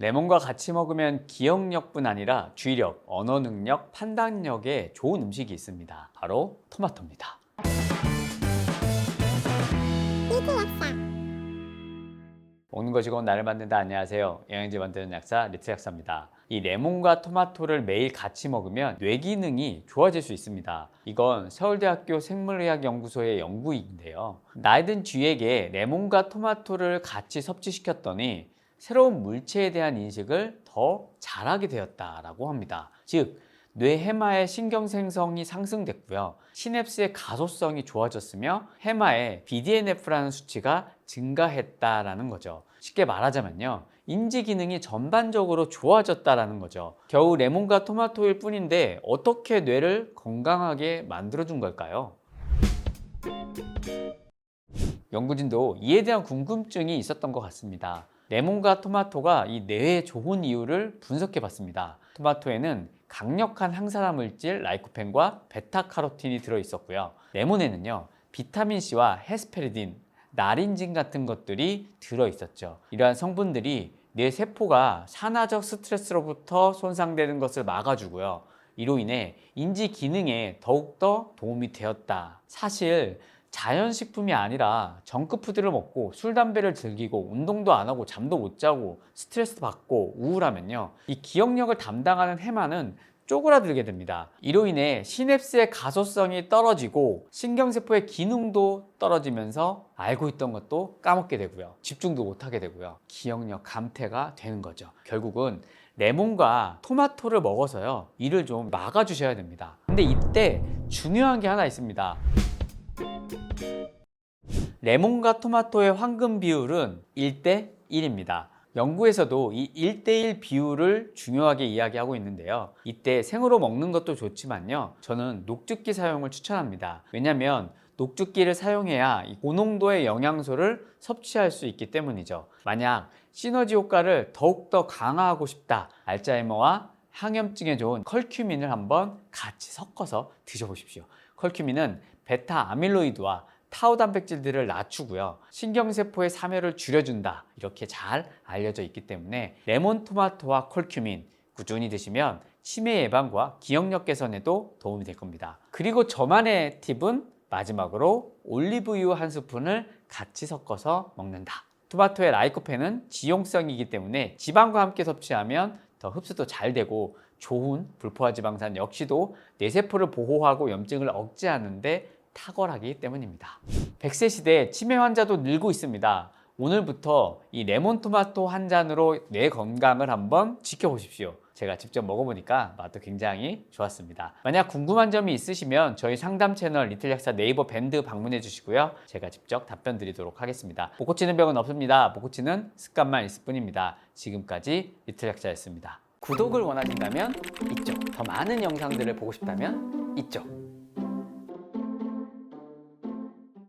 레몬과 같이 먹으면 기억력뿐 아니라 주의력, 언어 능력, 판단력에 좋은 음식이 있습니다. 바로 토마토입니다. 먹는 거 즐거운 나를 만든다. 안녕하세요. 영양제 만드는 약사 리트 약사입니다. 이 레몬과 토마토를 매일 같이 먹으면 뇌 기능이 좋아질 수 있습니다. 이건 서울대학교 생물의학연구소의 연구인데요. 나이 든 쥐에게 레몬과 토마토를 같이 섭취시켰더니 새로운 물체에 대한 인식을 더 잘하게 되었다라고 합니다. 즉, 뇌 해마의 신경 생성이 상승됐고요. 시냅스의 가소성이 좋아졌으며 해마의 BDNF라는 수치가 증가했다라는 거죠. 쉽게 말하자면요. 인지 기능이 전반적으로 좋아졌다라는 거죠. 겨우 레몬과 토마토일 뿐인데 어떻게 뇌를 건강하게 만들어준 걸까요? 연구진도 이에 대한 궁금증이 있었던 것 같습니다. 레몬과 토마토가 이 뇌에 좋은 이유를 분석해 봤습니다. 토마토에는 강력한 항산화 물질 라이코펜과 베타카로틴이 들어 있었고요. 레몬에는요. 비타민 C와 헤스페리딘, 나린진 같은 것들이 들어 있었죠. 이러한 성분들이 뇌 세포가 산화적 스트레스로부터 손상되는 것을 막아주고요. 이로 인해 인지 기능에 더욱더 도움이 되었다. 사실 자연식품이 아니라 정크푸드를 먹고 술, 담배를 즐기고 운동도 안 하고 잠도 못 자고 스트레스 받고 우울하면요. 이 기억력을 담당하는 해마는 쪼그라들게 됩니다. 이로 인해 시냅스의 가소성이 떨어지고 신경세포의 기능도 떨어지면서 알고 있던 것도 까먹게 되고요. 집중도 못하게 되고요. 기억력 감퇴가 되는 거죠. 결국은 레몬과 토마토를 먹어서요. 이를 좀 막아주셔야 됩니다. 근데 이때 중요한 게 하나 있습니다. 레몬과 토마토의 황금 비율은 1대 1입니다. 연구에서도 이 1대1 비율을 중요하게 이야기하고 있는데요. 이때 생으로 먹는 것도 좋지만요. 저는 녹즙기 사용을 추천합니다. 왜냐하면 녹즙기를 사용해야 이 고농도의 영양소를 섭취할 수 있기 때문이죠. 만약 시너지 효과를 더욱더 강화하고 싶다. 알츠하이머와 항염증에 좋은 컬큐민을 한번 같이 섞어서 드셔보십시오. 컬큐민은 베타 아밀로이드와 타우 단백질들을 낮추고요. 신경세포의 사멸을 줄여준다. 이렇게 잘 알려져 있기 때문에 레몬 토마토와 콜큐민 꾸준히 드시면 치매 예방과 기억력 개선에도 도움이 될 겁니다. 그리고 저만의 팁은 마지막으로 올리브유 한 스푼을 같이 섞어서 먹는다. 토마토의 라이코펜은 지용성이기 때문에 지방과 함께 섭취하면 더 흡수도 잘 되고 좋은 불포화 지방산 역시도 뇌세포를 보호하고 염증을 억제하는데 탁월하기 때문입니다. 100세 시대 치매 환자도 늘고 있습니다. 오늘부터 이 레몬토마토 한 잔으로 뇌 건강을 한번 지켜보십시오. 제가 직접 먹어보니까 맛도 굉장히 좋았습니다. 만약 궁금한 점이 있으시면 저희 상담 채널 리틀 약사 네이버 밴드 방문해 주시고요. 제가 직접 답변 드리도록 하겠습니다. 못 고치는 병은 없습니다. 못 고치는 습관만 있을 뿐입니다. 지금까지 리틀 약사였습니다. 구독을 원하신다면 이쪽, 더 많은 영상들을 보고 싶다면 이쪽.